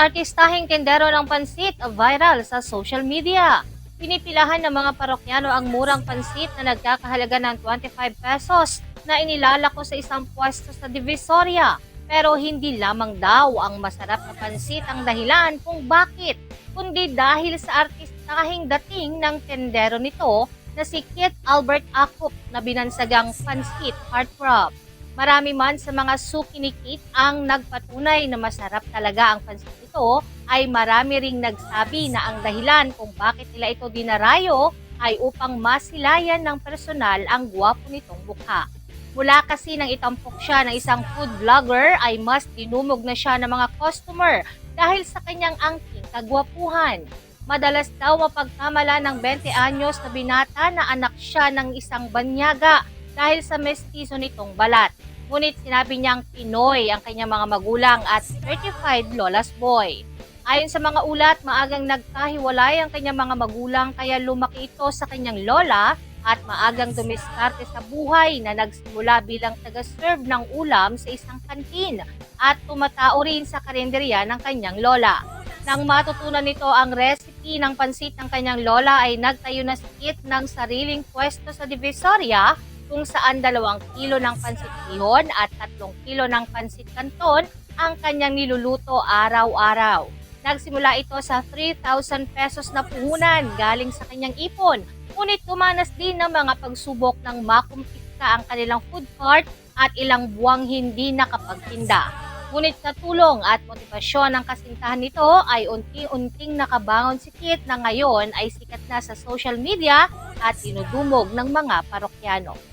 artistahing tendero ng pansit viral sa social media. Pinipilahan ng mga parokyano ang murang pansit na nagkakahalaga ng 25 pesos na inilalako sa isang pwesto sa Divisoria. Pero hindi lamang daw ang masarap na pansit ang dahilan kung bakit, kundi dahil sa artistahing dating ng tendero nito na si Kit Albert Akup na binansagang pansit heartthrob. Marami man sa mga suki ni Kit ang nagpatunay na masarap talaga ang pansit ito ay marami ring nagsabi na ang dahilan kung bakit nila ito dinarayo ay upang masilayan ng personal ang gwapo nitong mukha. Mula kasi nang itampok siya ng isang food vlogger ay mas dinumog na siya ng mga customer dahil sa kanyang angking kagwapuhan. Madalas daw mapagkamala ng 20 anyos na binata na anak siya ng isang banyaga dahil sa mestizo nitong balat. Ngunit sinabi niyang Pinoy ang kanyang mga magulang at certified lola's boy. Ayon sa mga ulat, maagang nagkahiwalay ang kanyang mga magulang kaya lumaki ito sa kanyang lola at maagang dumiskarte sa buhay na nagsimula bilang taga-serve ng ulam sa isang kantin at tumatao rin sa karinderya ng kanyang lola. Nang matutunan nito ang recipe ng pansit ng kanyang lola ay nagtayo na si Kit ng sariling pwesto sa Divisoria kung saan dalawang kilo ng pansit bihon at tatlong kilo ng pansit canton ang kanyang niluluto araw-araw. Nagsimula ito sa 3,000 pesos na puhunan galing sa kanyang ipon. Ngunit tumanas din ng mga pagsubok ng makumpika ang kanilang food cart at ilang buwang hindi nakapagtinda. Ngunit sa tulong at motibasyon ng kasintahan nito ay unti-unting nakabangon si Kit na ngayon ay sikat na sa social media at dinudumog ng mga parokyano.